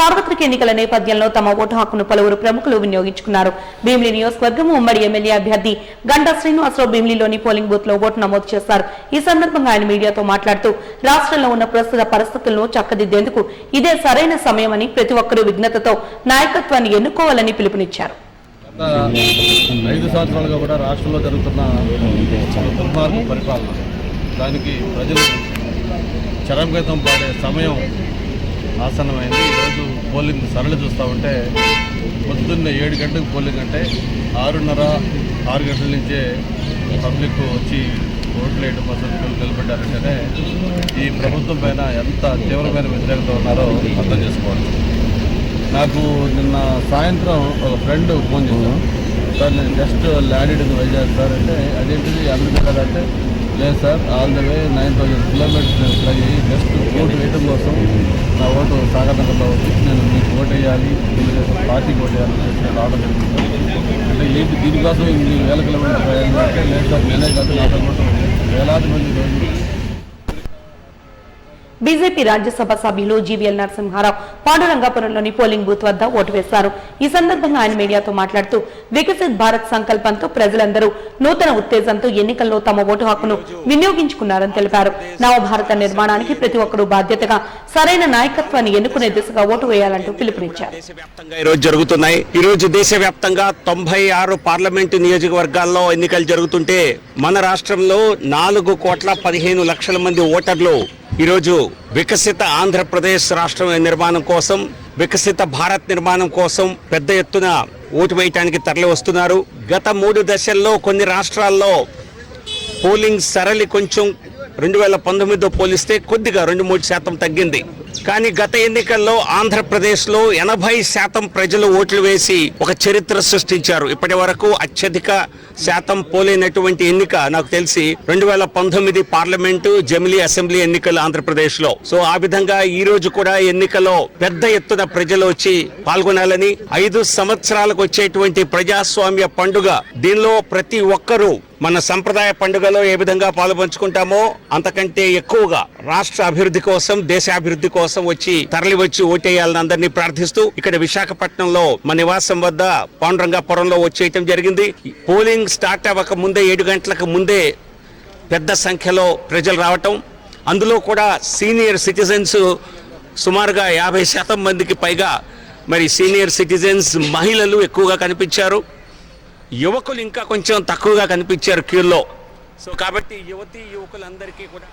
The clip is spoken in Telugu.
సార్వత్రిక ఎన్నికల నేపథ్యంలో తమ ఓటు హక్కును పలువురు ప్రముఖులు వినియోగించుకున్నారు. భీమిలి నియోజకవర్గం ఉమ్మడి ఎమ్మెల్యే అభ్యర్థి గంటా శ్రీనివాసరావు భీమిలిలోని పోలింగ్ బూత్లో ఓటు నమోదు చేశారు. ఈ సందర్భంగా ఆయన మీడియాతో మాట్లాడుతూ రాష్ట్రంలో ఉన్న ప్రస్తుత పరిస్థితులను చక్కదిద్దేందుకు ఇదే సరైన సమయమని ప్రతి ఒక్కరూ విఘ్నతతో నాయకత్వాన్ని ఎన్నుకోవాలని పిలుపునిచ్చారు. ఐదు సంవత్సరాలుగా కూడా రాష్ట్రంలో జరుగుతున్న దుర్మార్గ పరిపాలన. దానికి ప్రజలు చరంగతం పాడే సమయం ఆసన్నమైంది. ఈరోజు పోలింగ్ సరళి చూస్తూ ఉంటే పొద్దున్నే ఏడు గంటలకు పోలింగ్ అంటే ఆరున్నర ఆరు గంటల నుంచే పబ్లిక్ వచ్చి ఓట్లు వేయడం కోసం నిలబడ్డారంటేనే ఈ ప్రభుత్వం పైన ఎంత తీవ్రమైన వ్యతిరేకత ఉన్నారో అర్థం చేసుకోవాలి. నాకు నిన్న సాయంత్రం ఒక ఫ్రెండ్ ఫోన్ చేశాను సార్ నేను జస్ట్ ల్యాండెడ్ వైజాగ్ సార్ అంటే అదేంటిది? అమెరికా కదా అంటే లేదు sir all the way nine thousand kilometres నేను ఫ్లై అయ్యి జస్ట్ ఓటు వేయడం కోసం నా ఓటు సాగర్నగర్లో వచ్చి నేను మీకు ఓటు వేయాలి తెలుగుదేశం పార్టీకి ఓటు వేయాలని చెప్పి నేను ఆర్డర్ జరిగింది. అంటే ఏంటి? దీనికోసం ఇన్ని వేల కిలోమీటర్లు ప్రయాణం అంటే లేదు సార్ నేనే కాదు నా పాటు వేలాది మంది రోజు బీజేపీ రాజ్యసభ సభ్యులు జీవీఎల్ నరసింహారావు పాండురంగాపురంలోని పోలింగ్ బూత్ వద్ద ఓటు వేశారు. ఈ సందర్భంగా ఆయన మీడియాతో మాట్లాడుతూ వికసిత్ భారత్ సంకల్పంతో ప్రజలందరూ నూతన ఉత్తేజంతో ఎన్నికల్లో తమ ఓటు హక్కును వినియోగించుకున్నారని తెలిపారు. నవభారత నిర్మాణానికి ప్రతి ఒక్కరూ బాధ్యతగా సరైన నాయకత్వాన్ని ఎన్నుకునే దిశగా ఓటు వేయాలంటూ పిలుపునిచ్చారు. ఈ రోజు జరుగుతున్నాయి. ఈ రోజు దేశవ్యాప్తంగా తొంభై ఆరు పార్లమెంటు నియోజకవర్గాల్లో ఎన్నికలు జరుగుతుంటే మన రాష్ట్రంలో నాలుగు కోట్ల పదిహేను లక్షల మంది ఓటర్లు ఈరోజు వికసిత ఆంధ్రప్రదేశ్ రాష్ట్రం నిర్మాణం కోసం వికసిత భారత్ నిర్మాణం కోసం పెద్ద ఎత్తున ఓటు వేయటానికి తరలి వస్తున్నారు. గత మూడు దశల్లో కొన్ని రాష్ట్రాల్లో పోలింగ్ సరళి కొంచెం రెండు వేల పంతొమ్మిదితో పోలిస్తే కొద్దిగా రెండు మూడు శాతం తగ్గింది. కానీ గత ఎన్నికల్లో ఆంధ్రప్రదేశ్లో ఎనభై శాతం ప్రజలు ఓట్లు వేసి ఒక చరిత్ర సృష్టించారు. ఇప్పటి వరకు అత్యధిక శాతం పోలేనటువంటి ఎన్నిక నాకు తెలిసి రెండు వేల పంతొమ్మిది పార్లమెంటు జమిలీ అసెంబ్లీ ఎన్నికలు ఆంధ్రప్రదేశ్లో. సో ఆ విధంగా ఈ రోజు కూడా ఎన్నికలో పెద్ద ఎత్తున ప్రజలు వచ్చి పాల్గొనాలని ఐదు సంవత్సరాలకు వచ్చేటువంటి ప్రజాస్వామ్య పండుగ. దీనిలో ప్రతి ఒక్కరూ మన సంప్రదాయ పండుగలో ఏ విధంగా పాలుపంచుకుంటామో అంతకంటే ఎక్కువగా రాష్ట్ర అభివృద్ధి కోసం దేశాభివృద్ధి కోసం వచ్చి తరలి వచ్చి ఓటేయాలని అందరినీ ప్రార్థిస్తూ ఇక్కడ విశాఖపట్నంలో మా నివాసం వద్ద పాండురంగాపురంలో వచ్చేయటం జరిగింది. పోలింగ్ స్టార్ట్ అవ్వక ముందే ఏడు గంటలకు ముందే పెద్ద సంఖ్యలో ప్రజలు రావటం. అందులో కూడా సీనియర్ సిటిజన్స్ సుమారుగా యాభై శాతం మందికి పైగా మరి సీనియర్ సిటిజన్స్ మహిళలు ఎక్కువగా కనిపించారు. యువకులు ఇంకా కొంచెం తక్కువగా కనిపించారు క్యూల్లో సో కాబట్టి యువతి యువకులందరికీ కూడా